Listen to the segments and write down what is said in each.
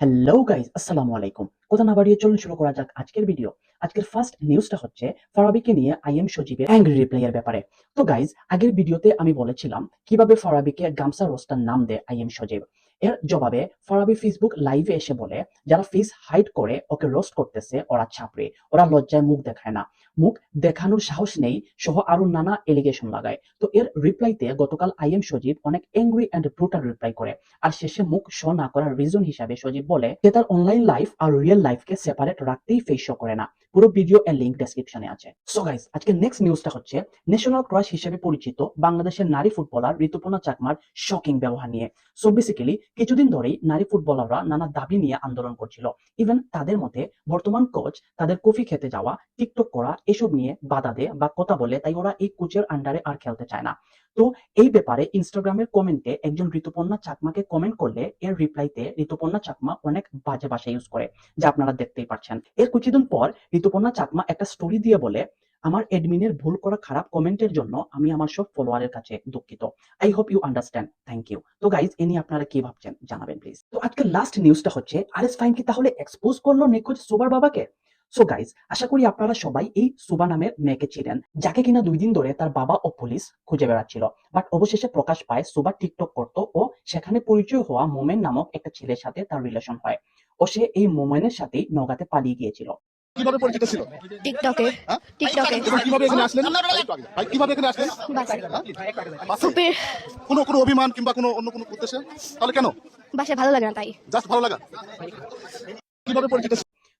Hello guys আসসালামু আলাইকুম কথা না বাড়িয়ে চলুন, শুরু করা যাক আজকের ভিডিও আজকের ফার্স্ট নিউজটা হচ্ছে, ফারাবিকে নিয়ে আই এম সজীবের অ্যাংরি রিপ্লাইয়ের ব্যাপারে। তো গাইজ আগের ভিডিওতে আমি বলেছিলাম, কীভাবে ফারাবিকে গামসা রোস্টার নাম দেয় আইএম সজীব। এর জবাবে ফারাবি ফেসবুক লাইভে এসে বলে, যারা ফেস হাইড করে ওকে রোস্ট করতেছে, ওরা ছাপড়ে। ওরা লজ্জায় মুখ দেখায় না। মুখ দেখানোর সাহস নেই, সহ আরও নানা এলিগেশন লাগায়। তো এর রিপ্লাইতে গতকাল আইএম সজীব অনেক অ্যাংরি অ্যান্ড ব্রুটাল রিপ্লাই করে। আর শেষে মুখ শো না করার রিজন হিসাবে সজীব বলে যে তার অনলাইন লাইফ আর রিয়েল লাইফকে সেপারেট রাখতেই ফেস শো করে না। পুরো ভিডিও এর লিংক ডেসক্রিপশনে আছে। সো গাইস আজকে নেক্সট নিউজটা হচ্ছে ন্যাশনাল ক্রাশ হিসেবে পরিচিত বাংলাদেশের নারী ফুটবলার ঋতুপর্ণা চাকমার শকিং ব্যবহার নিয়ে। সো বেসিক্যালি কিছুদিন ধরেই নারী ফুটবলাররা নানা দাবি নিয়ে আন্দোলন করছিল। ইভেন তাদের মতে, বর্তমান কোচ তাদের কফি খেতে যাওয়া টিকটক করা, এসব নিয়ে বাধা দেয় বা কথা বলে, তাই ওরা এই কোচের আন্ডারে আর খেলতে চায় না। তো এই ব্যাপারে ইনস্টাগ্রামের কমেন্টে একজন ঋতুপর্ণা চাকমাকে কমেন্ট করলে, এর রিপ্লাইতে ঋতুপর্ণা চাকমা অনেক বাজে ভাষা ইউজ করে, যা আপনারা দেখতেই পাচ্ছেন এর কিছুদিন পর ঋতুপর্ণা চাকমা একটা স্টোরি দিয়ে বলে, আমার এডমিনের ভুল করা খারাপ কমেন্টের জন্য আমি আমার সব ফলোয়ারের কাছে দুঃখিত। I hope you understand thank you তো গাইজ এ নিয়ে আপনারা কি ভাবছেন? জানাবেন প্লিজ তো আজকে লাস্ট নিউজটা হচ্ছে আর এস ফাইন কি তাহলে এক্সপোজ করল নিখোঁজ সুবার বাবাকে? সো গাইজ আশা করি আপনারা সবাই এই সুবা নামের মেয়েকে ছিলেন যাকে কিনা দুই দিন ধরে তার বাবা ও পুলিশ খুঁজে বেড়াচ্ছিল। বাট অবশেষে প্রকাশ পায়, সুবা টিকটক করতো ও সেখানে পরিচয় হওয়া মোমেন নামক একটা ছেলের সাথে তার রিলেশন হয়। ও সে এই মোমেনের সাথেই নগাতে পালিয়ে গিয়েছিল। কীভাবে পরিচিত ছিল? টিকটকে হ্যাঁ? টিকটকে। কীভাবে এখানে আসলেন? ভাই কীভাবে এখানে আসলেন? বাসে বাসে? কোনো কোনো অভিমান কিংবা কোনো অন্য কোনো উদ্দেশ্যে? তাহলে কেন? বাসে ভালো লাগে না তাই। জাস্ট ভালো লাগা। কীভাবে পরিচিত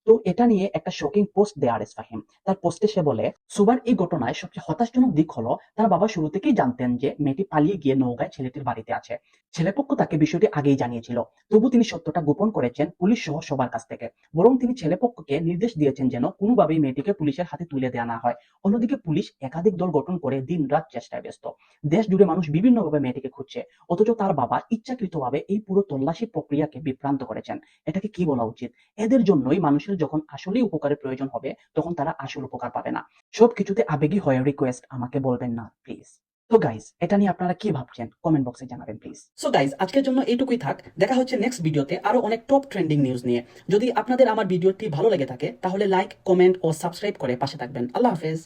তো এটা নিয়ে একটা শোকিং পোস্ট দেয় আর এস ফাহিম তার পোস্টে সে বলে সুবার এই ঘটনায় সবচেয়ে হতাশজনক দিক হলো তার বাবা শুরু থেকেই জানতেন যে মেয়েটি পালিয়ে গিয়ে নৌকায় ছেলেটির বাড়িতে আছে। ছেলেপক্ষ তাকে বিষয়টি আগেই জানিয়েছিল। তবু তিনি সত্যটা গোপন করেছেন পুলিশ সহ সবার কাছ থেকে। বরং তিনি ছেলেপক্ষকে নির্দেশ দিয়েছেন যেন কোনোভাবেই মেয়েটিকে পুলিশের হাতে তুলে দেওয়া না হয়। অন্যদিকে পুলিশ একাধিক দল গঠন করে দিন রাত চেষ্টায় ব্যস্ত। দেশ জুড়ে মানুষ বিভিন্নভাবে মেয়েটিকে খুঁজছে। অথচ তার বাবা ইচ্ছাকৃতভাবে এই পুরো তল্লাশি প্রক্রিয়াকে বিভ্রান্ত করেছেন। এটাকে কি বলা উচিত? এদের জন্যই মানুষের যখন আসলেই উপকারের প্রয়োজন হবে, তখন তারা আসল উপকার পাবে না। সবকিছুতে আবেগী হয়ে রিকোয়েস্ট আমাকে বলবেন না প্লিজ তো গাইজ এটা নিয়ে আপনারা কি ভাবছেন? কমেন্ট বক্সে জানাবেন প্লিজ সো গাইজ আজকের জন্য এইটুকুই থাক। দেখা হচ্ছে নেক্সট ভিডিওতে আরও অনেক টপ ট্রেন্ডিং নিউজ নিয়ে। যদি আপনাদের আমার ভিডিওটি ভালো লেগে থাকে, তাহলে লাইক কমেন্ট ও সাবস্ক্রাইব করে পাশে থাকবেন। আল্লাহ হাফেজ।